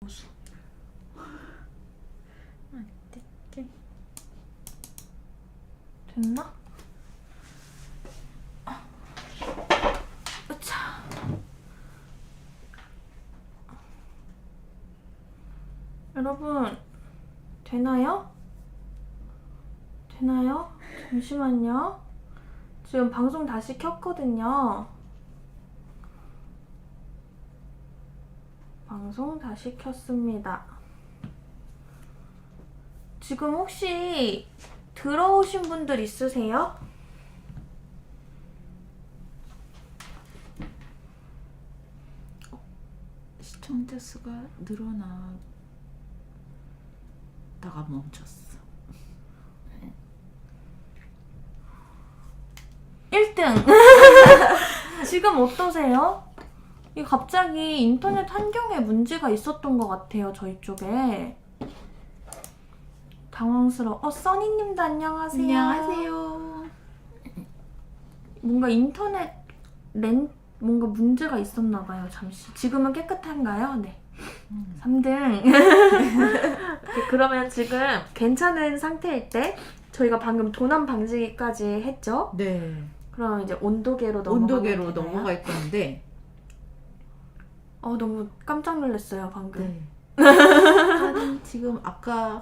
무서. 안 뜯게. 됐나? 아. 여러분, 되나요? 되나요? 잠시만요. 지금 방송 다시 켰거든요. 방송 다시 켰습니다. 지금 혹시 들어오신 분들 있으세요? 시청자 수가 늘어나다가 멈췄어. 1등! 지금 어떠세요? 이 갑자기 인터넷 환경에 문제가 있었던 것 같아요, 저희 쪽에. 당황스러워. 어, 써니님도 안녕하세요. 안녕하세요. 뭔가 인터넷 렌, 뭔가 문제가 있었나 봐요, 잠시. 지금은 깨끗한가요? 네. 음. 3등. 그러면 지금 괜찮은 상태일 때 저희가 방금 도난 방지까지 했죠? 네. 그럼 이제 온도계로 넘어가면 온도계로? 넘어갈 건데. 어 너무 깜짝 놀랐어요 방금. 네. 일단은 지금 아까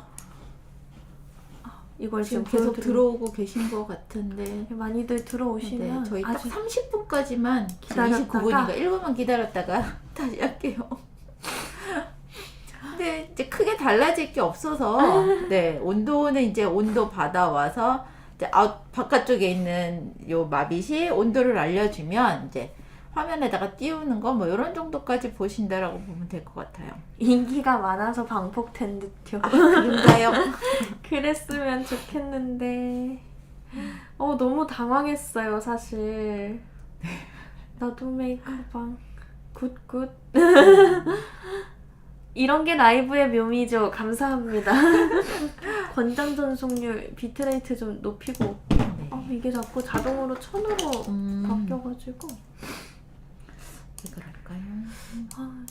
이걸 지금 계속 보여드리는- 들어오고 계신 것 같은데. 많이들 들어오시면 네, 저희 딱 아주 30분까지만 기다렸다가 29분이니까 1분만 기다렸다가 다시 할게요. 근데 이제 크게 달라질 게 없어서 네 온도는 이제 온도 받아와서 이제 아웃 바깥쪽에 있는 요 마빗이 온도를 알려주면 이제 화면에다가 띄우는 거 뭐 이런 정도까지 보신다라고 보면 될 것 같아요. 인기가 많아서 방폭된 듯요. 아, 그런가요? 그랬으면 좋겠는데. 어 너무 당황했어요 사실. 나도 메이크업방 굿굿. 이런 게 라이브의 묘미죠. 감사합니다. 권장 전송률 비트레이트 좀 높이고. 네. 아 이게 자꾸 자동으로 천으로 음, 바뀌어가지고. 이걸 할까요? 아,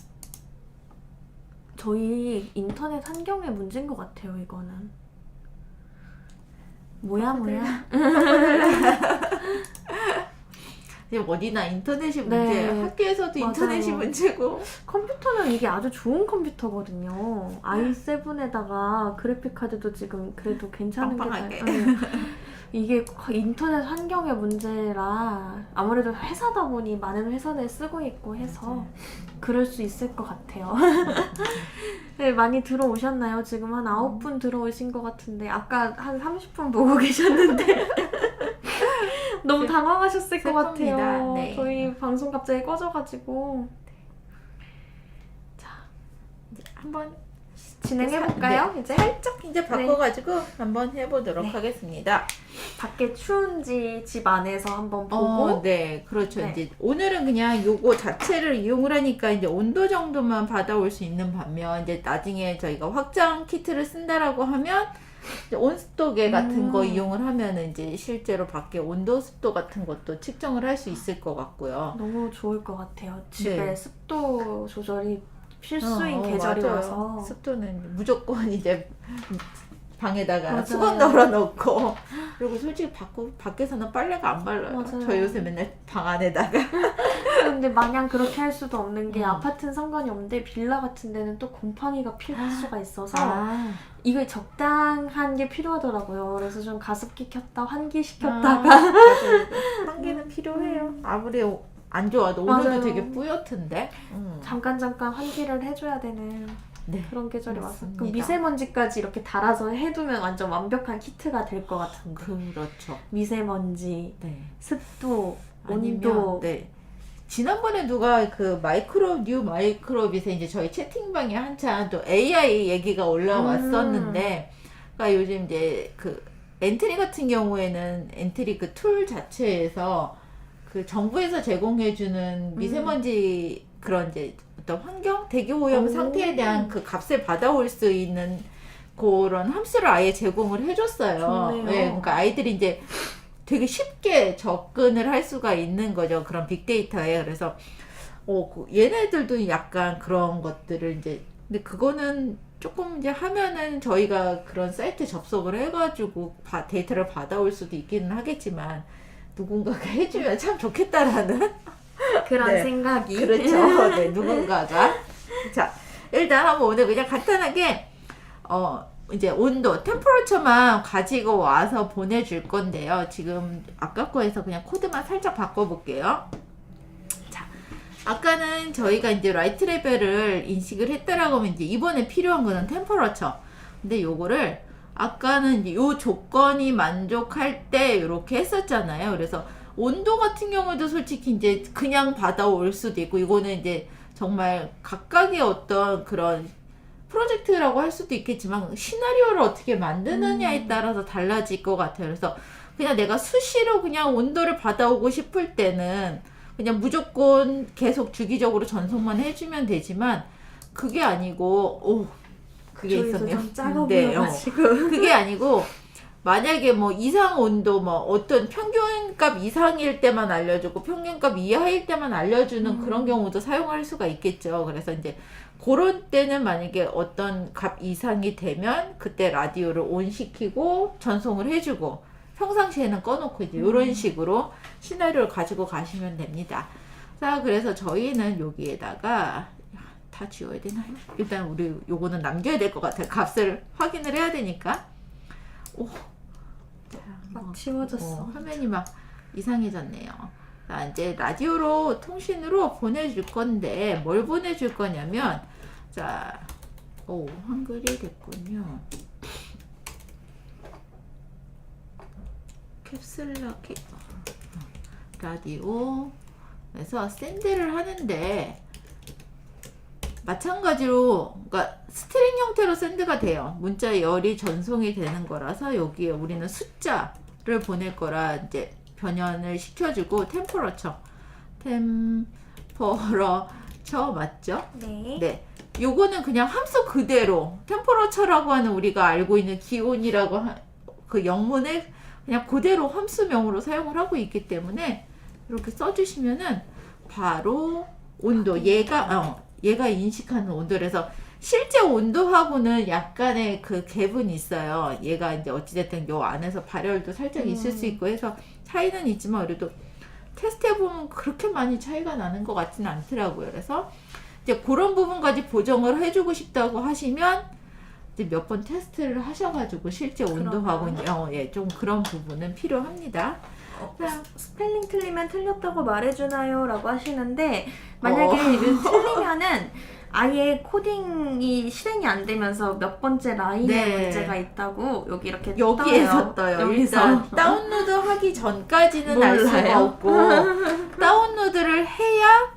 저희 인터넷 환경의 문제인 것 같아요, 이거는. 뭐야, 뭐야. 지금 어디나 인터넷이 네. 문제, 학교에서도 맞아요. 인터넷이 문제고. 컴퓨터는 이게 아주 좋은 컴퓨터거든요. i7에다가 그래픽 카드도 지금 그래도 괜찮은 게 빵빵하게. 잘- 응. 이게 인터넷 환경의 문제라 아무래도 회사다 보니 많은 회사들 쓰고 있고 해서 맞아요. 그럴 수 있을 것 같아요. 네, 많이 들어오셨나요? 지금 한 9분 들어오신 것 같은데 아까 한 30분 보고 계셨는데 너무 당황하셨을 것. 같아요. 네. 저희 방송 갑자기 꺼져가지고 이제 한번 진행해 볼까요? 이제 살짝 이제 바꿔가지고 한번 해보도록 네. 하겠습니다. 밖에 추운지 집 안에서 한번 보고 어, 네, 그렇죠. 네. 이제 오늘은 그냥 요거 자체를 이용을 하니까 이제 온도 정도만 받아올 수 있는 반면 이제 나중에 저희가 확장 키트를 쓴다라고 하면 온습도계 같은 거 음. 이용을 하면은 이제 실제로 밖에 온도 습도 같은 것도 측정을 할 수 있을 것 같고요. 너무 좋을 것 같아요. 집에 네. 습도 조절이 필수인 어, 어, 계절이라서 맞아요. 습도는 무조건 이제 방에다가 맞아요. 수건 널어놓고 그리고 솔직히 밖, 밖에서는 빨래가 안 발라요. 맞아요. 저 요새 맨날 방 안에다가 근데 마냥 그렇게 할 수도 없는 게 음. 아파트는 상관이 없는데 빌라 같은 데는 또 곰팡이가 필요할 수가 있어서 아, 이게 적당한 게 필요하더라고요. 그래서 좀 가습기 켰다 환기 아, 시켰다가 맞아요. 한개는 필요해요. 아무리 안 좋아도 오늘도 맞아요. 되게 뿌옇던데. 음. 잠깐 잠깐 환기를 해줘야 되는 네. 그런 계절이 왔어. 맞습니다. 그럼 미세먼지까지 이렇게 달아서 해두면 완전 완벽한 키트가 될 것 같은데. 그렇죠. 미세먼지, 네. 습도, 아니면 온도. 네. 지난번에 누가 그 마이크로 뉴 마이크로빗에 이제 저희 채팅방에 한참 또 AI 얘기가 올라왔었는데 그러니까 요즘 이제 그 엔트리 같은 경우에는 엔트리 그 툴 자체에서 그 정부에서 제공해주는 미세먼지 그런 이제 어떤 환경 대기 오염 오. 상태에 대한 그 값을 받아올 수 있는 그런 함수를 아예 제공을 해줬어요. 네, 그러니까 아이들이 이제 되게 쉽게 접근을 할 수가 있는 거죠. 그런 빅데이터에. 그래서 어, 그 얘네들도 약간 그런 것들을 이제 근데 그거는 조금 이제 하면은 저희가 그런 사이트 접속을 해가지고 바- 데이터를 받아올 수도 있기는 하겠지만 누군가가 해주면 참 좋겠다라는 그런 네. 생각이. 그렇죠. 네, 누군가가. 자, 일단 한번 오늘 그냥 간단하게, 어, 이제 온도, 템퍼러처만 가지고 와서 보내줄 건데요. 지금 아까 거에서 그냥 코드만 살짝 바꿔볼게요. 자, 아까는 저희가 이제 라이트 레벨을 인식을 했다라고 하면 이제 이번에 필요한 거는 템퍼러처. 근데 요거를 아까는 요 조건이 만족할 때 이렇게 했었잖아요. 그래서 온도 같은 경우도 솔직히 이제 그냥 받아올 수도 있고 이거는 이제 정말 각각의 어떤 그런 프로젝트라고 할 수도 있겠지만 시나리오를 어떻게 만드느냐에 따라서 달라질 것 같아요. 그래서 그냥 내가 수시로 그냥 온도를 받아오고 싶을 때는 그냥 무조건 계속 주기적으로 전송만 해주면 되지만 그게 아니고 오 그게 있었네요. 좀 작아 네, 어. 보여가지고. 그게 아니고 만약에 뭐 이상 온도 뭐 어떤 평균값 이상일 때만 알려주고 평균값 이하일 때만 알려주는 음. 그런 경우도 사용할 수가 있겠죠. 그래서 이제 그런 때는 만약에 어떤 값 이상이 되면 그때 라디오를 온 시키고 전송을 해주고 평상시에는 꺼놓고 이제 이런 음. 식으로 시나리오를 가지고 가시면 됩니다. 자, 그래서 저희는 여기에다가 야, 다 지워야 되나요? 일단 우리 요거는 남겨야 될 것 같아요. 값을 확인을 해야 되니까. 오. 자, 뭐, 막 지워졌어. 어, 화면이 막 이상해졌네요. 자, 이제 라디오로 통신으로 보내줄 건데 뭘 보내줄 거냐면 자, 오 한글이 됐군요. 캡슐라키 라디오 그래서 샌드를 하는데 마찬가지로 그러니까 스트링 형태로 샌드가 돼요. 문자 열이 전송이 되는 거라서 여기에 우리는 숫자를 보낼 거라 이제 변현을 시켜주고 템퍼러처 템퍼러처 맞죠? 네. 네. 요거는 그냥 함수 그대로 템퍼러처라고 하는 우리가 알고 있는 기온이라고 하, 그 영문을 그냥 그대로 함수명으로 사용을 하고 있기 때문에 이렇게 써주시면은 바로 온도 얘가 어, 얘가 인식하는 온도라서 실제 온도하고는 약간의 그 갭은 있어요. 얘가 이제 어찌됐든 요 안에서 발열도 살짝 있을 수 음. 있고 해서 차이는 있지만 그래도 테스트해보면 그렇게 많이 차이가 나는 것 같지는 않더라고요. 그래서 이제 그런 부분까지 보정을 해주고 싶다고 하시면 이제 몇 번 테스트를 하셔가지고 실제 온도하고는 예, 좀 그런 부분은 필요합니다. 어, 자, 스펠링 틀리면 틀렸다고 말해주나요? 라고 하시는데 만약에 어. 틀리면은 아예 코딩이 실행이 안 되면서 몇 번째 라인에 네. 문제가 있다고 여기 이렇게 여기에서 떠요. 떠요. 여기서 일단 다운로드 하기 전까지는 알 수가 몰라요. 없고 다운로드를 해야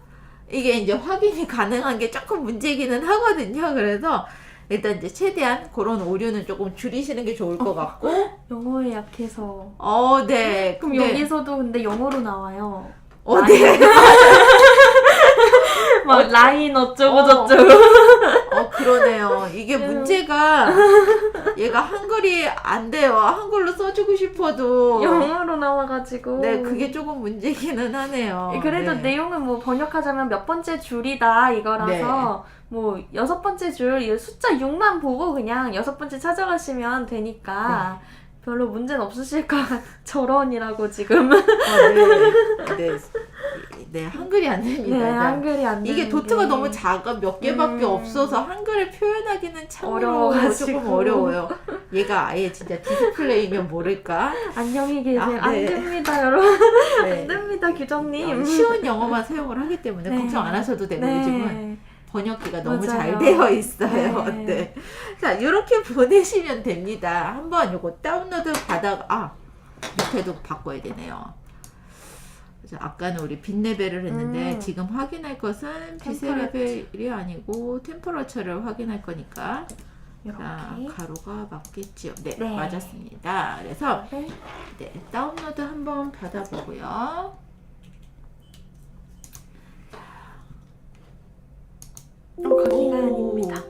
이게 이제 확인이 가능한 게 조금 문제기는 하거든요. 그래서 일단 이제 최대한 그런 오류는 조금 줄이시는 게 좋을 것 같고 영어에 약해서 어, 네. 그럼 근데- 여기서도 근데 영어로 나와요. 어, 네. 막 라인 어쩌고 어. 저쩌고. 어, 그러네요. 이게 음. 문제가 얘가 한글이 안 돼요. 한글로 써주고 싶어도. 영어로 나와가지고. 네, 그게 조금 문제기는 하네요. 그래도 네. 내용은 뭐 번역하자면 몇 번째 줄이다 이거라서 뭐 여섯 번째 줄이 숫자 6만 보고 그냥 여섯 번째 찾아가시면 되니까 별로 문제는 없으실 것 같- 저런이라고 지금 어, 네. 네. 네, 한글이 안 됩니다. 네 자, 한글이 안 이게 되는 도트가 게. 너무 작아 몇 개밖에 음. 없어서 한글을 표현하기는 참으로 어려워가지고. 조금 어려워요. 얘가 아예 진짜 디스플레이면 모를까? 안녕히 계세요 아, 네. 안 됩니다 여러분 안 네. 됩니다 규정님 어, 쉬운 영어만 사용을 하기 때문에 네. 걱정 안 하셔도 되고 요즘은 네. 번역기가 너무 맞아요. 잘 되어 있어요. 네. 네. 자, 이렇게 보내시면 됩니다. 한번 요거 다운로드 받아, 아, 밑에도 바꿔야 되네요. 그래서 아까는 우리 빛 레벨을 했는데 음. 지금 확인할 것은 템퍼러처. 레벨이 아니고 템퍼러처를 확인할 거니까 자, 이렇게 가로가 맞겠지요. 네, 네. 맞았습니다. 그래서 네. 네, 다운로드 한번 받아보고요. 어, 거기가 오. 아닙니다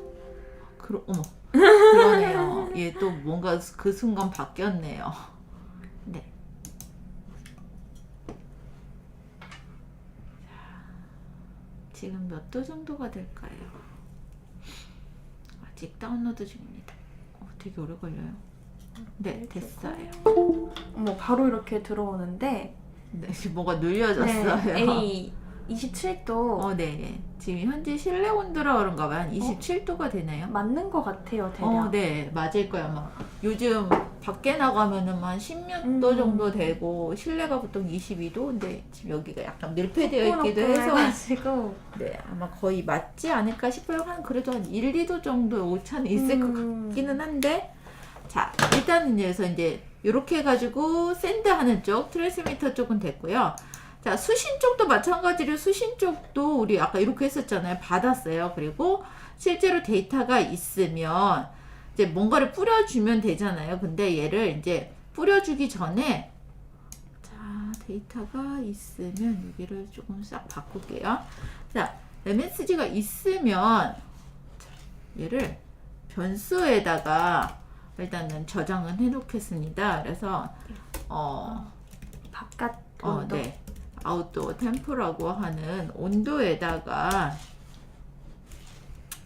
그러, 어머. 그러네요. 얘 또 뭔가 그 순간 바뀌었네요. 네. 자, 지금 몇 도 정도가 될까요? 아직 다운로드 중입니다. 어, 되게 오래 걸려요. 네, 됐어요. 어머 바로 이렇게 들어오는데 네, 지금 뭐가 눌려졌어요. 네, A 27도 어, 네, 네. 지금 현재 실내 온도라 그런가 봐요. 한 27도가 되나요? 맞는 것 같아요 대략. 어, 네, 맞을 거야, 아마. 요즘 밖에 나가면은 한 10몇 도 음. 정도 되고, 실내가 보통 22도? 근데 지금 여기가 약간 밀폐되어 있기도 해서, 해가지고 네, 아마 거의 맞지 않을까 싶어요. 한 그래도 한 1, 2도 정도 오차는 있을 것 음. 같기는 한데, 자, 일단은 여기서 이제 이렇게 해가지고 샌드하는 쪽, 트랜스미터 쪽은 됐고요. 자, 수신 쪽도 마찬가지로 수신 쪽도 우리 아까 이렇게 했었잖아요. 받았어요. 그리고 실제로 데이터가 있으면 이제 뭔가를 뿌려주면 되잖아요. 근데 얘를 이제 뿌려주기 전에 자, 데이터가 있으면 여기를 조금 싹 바꿀게요. 자, MSG가 있으면 자, 얘를 변수에다가 일단은 저장은 해놓겠습니다. 그래서 어, 바깥 어. 네. 아웃도어 템프라고 하는 온도에다가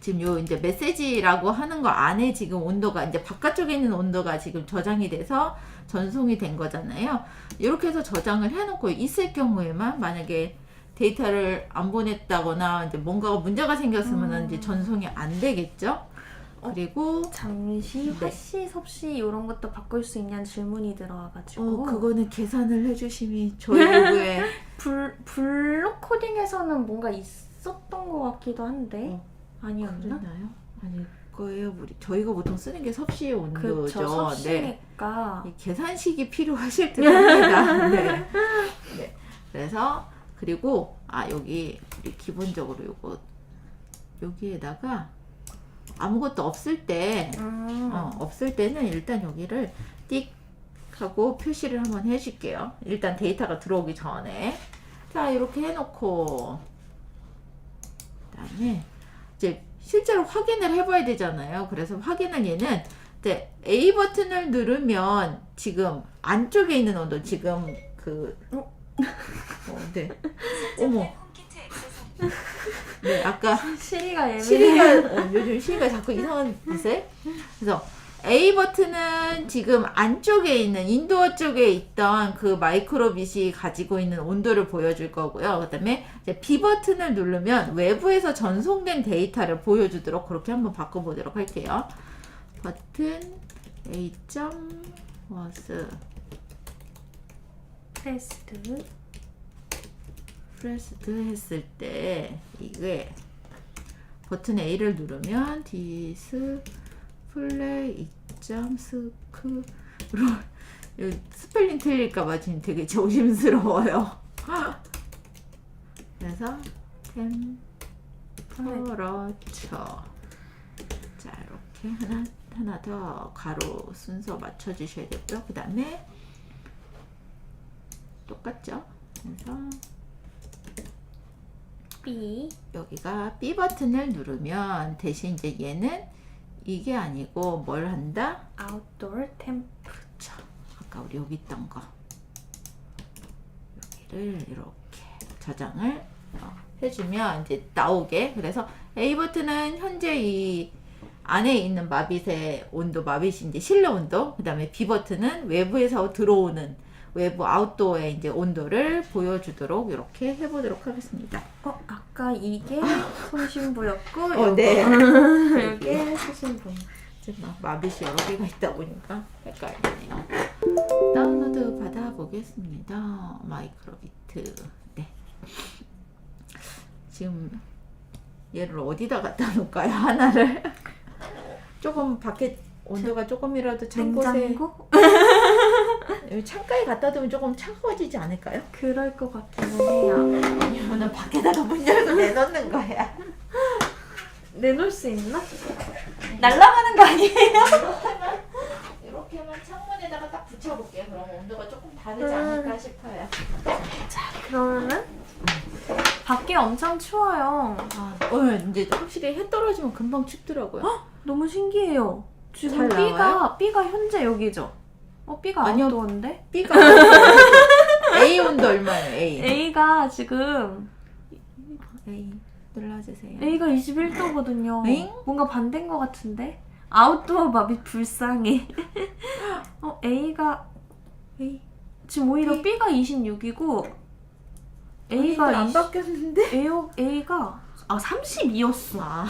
지금 요 이제 메시지라고 하는 거 안에 지금 온도가 이제 바깥쪽에 있는 온도가 지금 저장이 돼서 전송이 된 거잖아요. 이렇게 해서 저장을 해놓고 있을 경우에만 만약에 데이터를 안 보냈다거나 이제 뭔가가 문제가 생겼으면 음. 이제 전송이 안 되겠죠. 그리고 잠시 네. 화씨 섭씨 이런 것도 바꿀 수 있냐는 질문이 들어와가지고 어, 그거는 계산을 해주심이 저희 불 블록 코딩에서는 뭔가 있었던 것 같기도 한데 어, 아니었나? 그랬나요? 거예요. 우리 저희가 보통 쓰는 게 섭씨의 온도죠. 네. 섭씨니까 이 계산식이 필요하실 듯 합니다. 네. 네. 그래서 그리고 아 여기 우리 기본적으로 요거 여기에다가 아무것도 없을 때 음. 어, 없을 때는 일단 여기를 띡 하고 표시를 한번 해줄게요. 일단 데이터가 들어오기 전에 자 이렇게 해놓고 그다음에 이제 실제로 확인을 해봐야 되잖아요. 그래서 확인은 얘는 이제 A 버튼을 누르면 지금 안쪽에 있는 온도 지금 그 어? 어, 네. 어머. 네, 아까 시리가 예민해 시리가 어, 요즘 시리가 자꾸 이상한 짓을 그래서 A 버튼은 지금 안쪽에 있는 인도어 쪽에 있던 그 마이크로빗이 가지고 있는 온도를 보여줄 거고요. 그다음에 B 버튼을 누르면 외부에서 전송된 데이터를 보여주도록 그렇게 한번 바꿔보도록 할게요. 버튼 A was 테스트 프레스드 했을 때 이게 버튼 A를 누르면 디스 플레이 입장 스크롤 이거 스펠링 틀릴까봐 지금 되게 조심스러워요. 그래서 템퍼러처 자 이렇게 하나 하나 더 가로 순서 맞춰 주셔야 되고요. 그 다음에 똑같죠? 그래서 B 여기가 B 버튼을 누르면 대신 이제 얘는 이게 아니고 뭘 한다? 아웃도어 템 그쵸. 아까 우리 여기 있던 거. 여기를 이렇게 저장을 어, 해주면 이제 나오게. 그래서 A 버튼은 현재 이 안에 있는 마빗의 온도, 마빗이 이제 실내 온도. 그 다음에 B 버튼은 외부에서 들어오는 외부 아웃도어의 이제 온도를 보여주도록 이렇게 해보도록 하겠습니다. 어 아까 이게 손신부였고 어, 네. 이게 지금 막 마빗이 여러 개가 있다 보니까 헷갈리네요. 다운로드 받아보겠습니다. 마이크로비트. 네. 지금 얘를 어디다 갖다 놓을까요? 하나를 조금 밖에 온도가 조금이라도 찬 곳에 냉장고 창가에 갖다 두면 조금 차가워지지 않을까요? 그럴 것 같기는 해요. 아니면 밖에다가 문 열고 내놓는 거야. 내놓을 수 있나? 날라가는 거 아니에요? 이렇게만 창문에다가 딱 붙여볼게요. 그럼 온도가 조금 다르지 않을까 싶어요. 그러면은 밖에 엄청 추워요. 아, 어, 이제 확실히 해 떨어지면 금방 춥더라고요. 너무 신기해요. 지금 잘 B가 나와요? B가 현재 여기죠. 어 B가 아니요. 아웃도어인데 B가 A 온도 얼마예요? A. A가 지금 A. 골라주세요. A가 21도거든요. 엥? 뭔가 반대인 것 같은데? 아웃도어 맛이 불쌍해. 어, A가, A. 지금 오히려 B? B가 26이고, A가 A가 안 20, 바뀌었는데? A가, A가, 아, 32였어. 아,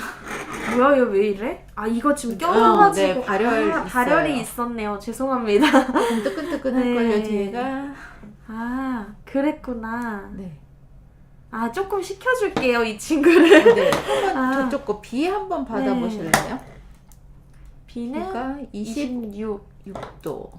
뭐야, 얘 왜 이래? 아, 이거 지금. 어, 네, 발열 아, 발열이 있어요. 있었네요. 죄송합니다. 조금 뜨끈뜨끈할걸요, 네. 뒤에가. 아, 그랬구나. 네. 아, 조금 식혀줄게요, 이 친구를. 네. 한번 아. 저쪽 거 B 한번 받아보실래요? B는 그러니까 26, 26도.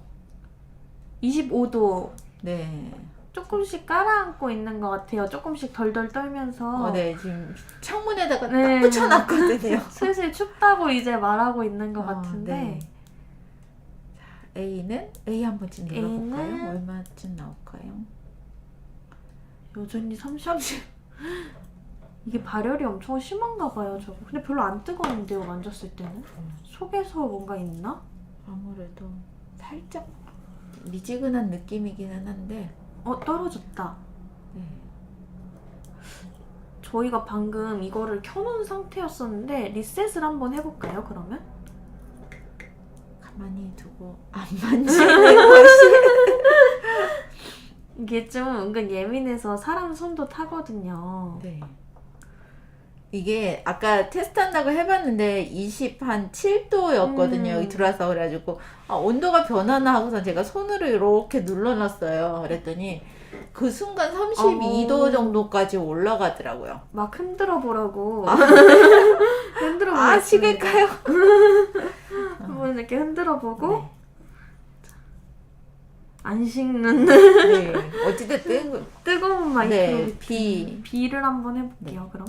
25도. 네. 조금씩 깔아앉고 있는 것 같아요. 조금씩 덜덜 떨면서. 어, 네. 지금 창문에다가 네. 딱 붙여놨거든요. 슬슬 춥다고 이제 말하고 있는 것 어, 같은데. 네. 자, A는 A 한 번 쯤 눌러볼까요? A는 얼마쯤 나올까요? 여전히 30. 이게 발열이 엄청 심한가 봐요, 저거. 근데 별로 안 뜨거운데요, 만졌을 때는? 속에서 뭔가 있나? 아무래도 살짝 미지근한 느낌이기는 한데 어, 떨어졌다. 네. 저희가 방금 이거를 켜놓은 상태였었는데 리셋을 한번 해볼까요, 그러면? 가만히 두고 안 만지는 것이 이게 좀 은근 예민해서 사람 손도 타거든요. 네. 이게 아까 테스트한다고 해봤는데 20 한 7도였거든요. 음. 여기 들어와서 그래가지고 아, 온도가 변하나 하고서 제가 손으로 이렇게 눌러놨어요. 그랬더니 그 순간 32도 어. 정도까지 올라가더라고요. 막 흔들어 보라고. 아. 흔들어 아, 보겠습니다. 식을까요? 한번 이렇게 흔들어 보고 네. 안 식는 네. 어찌됐든 뜨거운 마이크로 네, B. B를 한번 해볼게요. 그럼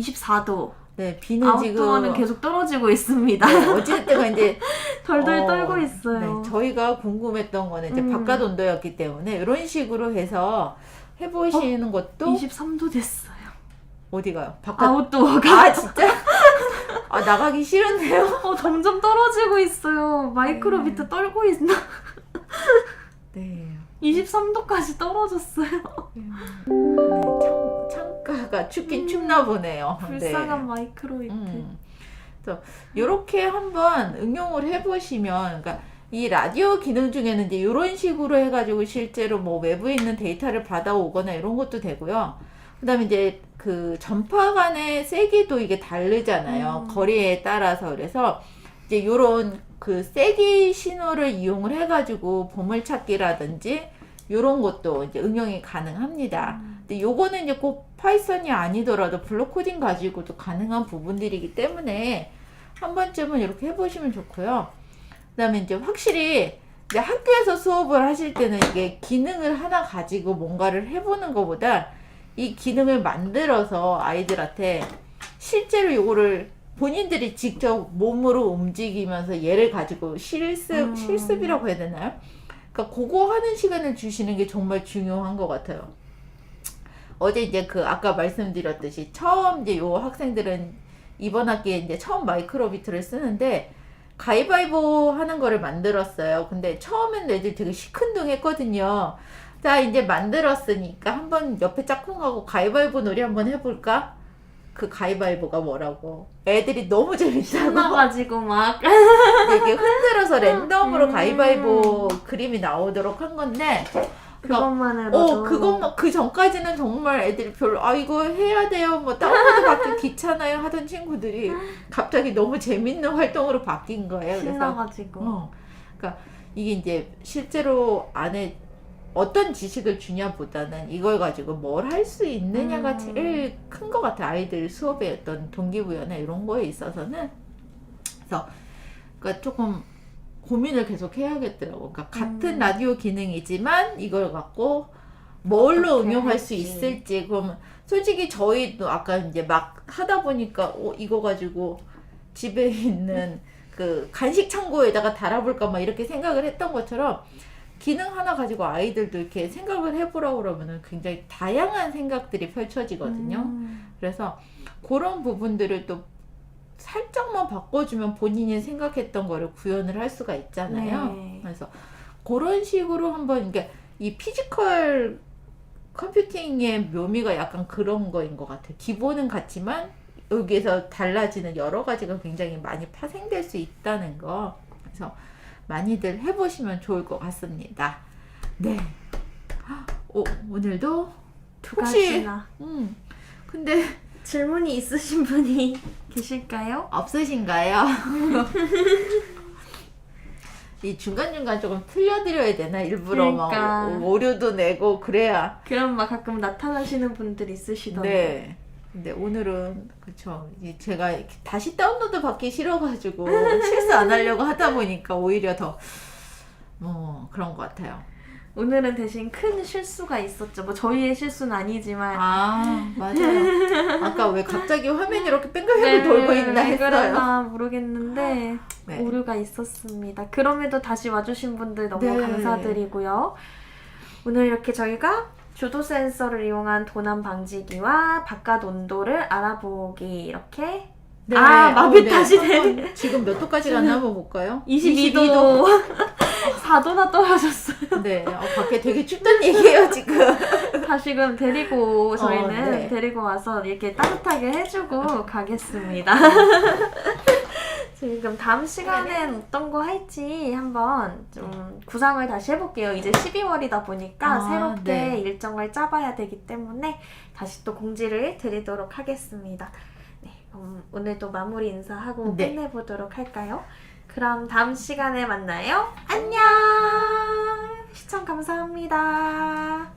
24도. 네, 비는 아웃도어는 지금 계속 떨어지고 있습니다. 네, 어찌됐든 이제 덜덜 어, 떨고 있어요. 네, 저희가 궁금했던 거는 이제 음. 바깥 온도였기 때문에 이런 식으로 해서 해보시는 것도 23도 됐어요. 어디 가요? 바깥 아웃도어가 아 진짜? 아 나가기 싫은데요? 어, 점점 떨어지고 있어요. 마이크로 음. 비트 떨고 있나? 네. 23도까지 떨어졌어요. 네 창, 창가가 춥긴 음. 춥나 보네요. 불쌍한 네. 마이크로 비트. 음. 그래서 이렇게 한번 응용을 해보시면, 그러니까 이 라디오 기능 중에는 이제 이런 식으로 해가지고 실제로 뭐 외부에 있는 데이터를 받아오거나 이런 것도 되고요. 그다음에 이제 그 전파 간의 세기도 이게 다르잖아요. 음. 거리에 따라서 그래서 이제 요런 그 세기 신호를 이용을 해가지고 보물 찾기라든지 요런 것도 이제 응용이 가능합니다. 음. 근데 요거는 이제 꼭 파이썬이 아니더라도 블록 코딩 가지고도 가능한 부분들이기 때문에 한 번쯤은 이렇게 해보시면 좋고요. 그 다음에 이제 확실히 이제 학교에서 수업을 하실 때는 이게 기능을 하나 가지고 뭔가를 해보는 것보다 이 기능을 만들어서 아이들한테 실제로 요거를 본인들이 직접 몸으로 움직이면서 얘를 가지고 실습, 음. 실습이라고 해야 되나요? 그러니까 그거 하는 시간을 주시는 게 정말 중요한 것 같아요. 어제 이제 그 아까 말씀드렸듯이 처음 이제 요 학생들은 이번 학기에 이제 처음 마이크로비트를 쓰는데 가위바위보 하는 거를 만들었어요. 근데 처음엔 애들 되게 시큰둥했거든요. 자 이제 만들었으니까 한번 옆에 짝꿍하고 가위바위보 놀이 한번 해볼까? 그 가위바위보가 뭐라고? 애들이 너무 재밌다고. 신나가지고 막 이렇게 흔들어서 랜덤으로 음. 가위바위보 그림이 나오도록 한 건데 그것만으로도 어, 그것만, 그 전까지는 정말 애들이 별로, 아, 이거 해야 돼요. 뭐, 다운로드 받기 귀찮아요. 하던 친구들이 갑자기 너무 재밌는 활동으로 바뀐 거예요. 그래서, 신나가지고 어, 그러니까 이게 이제 실제로 안에 어떤 지식을 주냐보다는 이걸 가지고 뭘 할 수 있느냐가 음. 제일 큰 것 같아요. 아이들 수업의 어떤 동기부여나 이런 거에 있어서는. 그래서, 그러니까 조금 고민을 계속 해야겠더라고. 그러니까 같은 음. 라디오 기능이지만 이걸 갖고 뭘로 응용할 수 할지. 있을지. 그러면 솔직히 저희도 아까 이제 막 하다 보니까 어, 이거 가지고 집에 있는 그 간식 창고에다가 달아볼까 막 이렇게 생각을 했던 것처럼 기능 하나 가지고 아이들도 이렇게 생각을 해보라고 그러면은 굉장히 다양한 생각들이 펼쳐지거든요. 음. 그래서 그런 부분들을 또 살짝만 바꿔주면 본인이 생각했던 거를 구현을 할 수가 있잖아요. 네. 그래서 그런 식으로 한번 이게 이 피지컬 컴퓨팅의 묘미가 약간 그런 거인 것 같아요. 기본은 같지만 여기에서 달라지는 여러 가지가 굉장히 많이 파생될 수 있다는 거. 그래서 많이들 해보시면 좋을 것 같습니다. 네. 오, 오늘도 두 혹시- 가지나. 음 근데 질문이 있으신 분이 계실까요? 없으신가요? 이 중간중간 조금 틀려드려야 되나? 일부러 그러니까. 막 오류도 내고 그래야. 그럼 막 가끔 나타나시는 분들 있으시던데. 네. 근데 오늘은 그쵸. 제가 다시 다운로드 받기 싫어가지고 실수 안 하려고 하다 보니까 오히려 더 뭐 그런 것 같아요. 오늘은 대신 큰 실수가 있었죠. 뭐 저희의 실수는 아니지만 아 맞아요. 아까 왜 갑자기 화면이 이렇게 뺑글뺑글 돌고 있나 왜 했어요. 그랬나 모르겠는데 네. 오류가 있었습니다. 그럼에도 다시 와주신 분들 너무 네. 감사드리고요. 오늘 이렇게 저희가 주도 센서를 이용한 도난 방지기와 바깥 온도를 알아보기 이렇게 아, 마비 다시 한번 지금 몇 도까지 갔나 한번 볼까요? 22도 4도나 떨어졌어요. 네, 어, 밖에 되게 춥단 얘기예요 지금. 다시금 데리고 저희는 어, 네. 데리고 와서 이렇게 따뜻하게 해주고 가겠습니다. 지금 다음 시간엔 어떤 거 할지 한번 좀 구상을 다시 해볼게요. 이제 12월이다 보니까 아, 새롭게 네. 일정을 짜봐야 되기 때문에 다시 또 공지를 드리도록 하겠습니다. 네, 그럼 오늘도 마무리 인사하고 네. 끝내보도록 할까요? 그럼 다음 시간에 만나요. 안녕! 시청 감사합니다.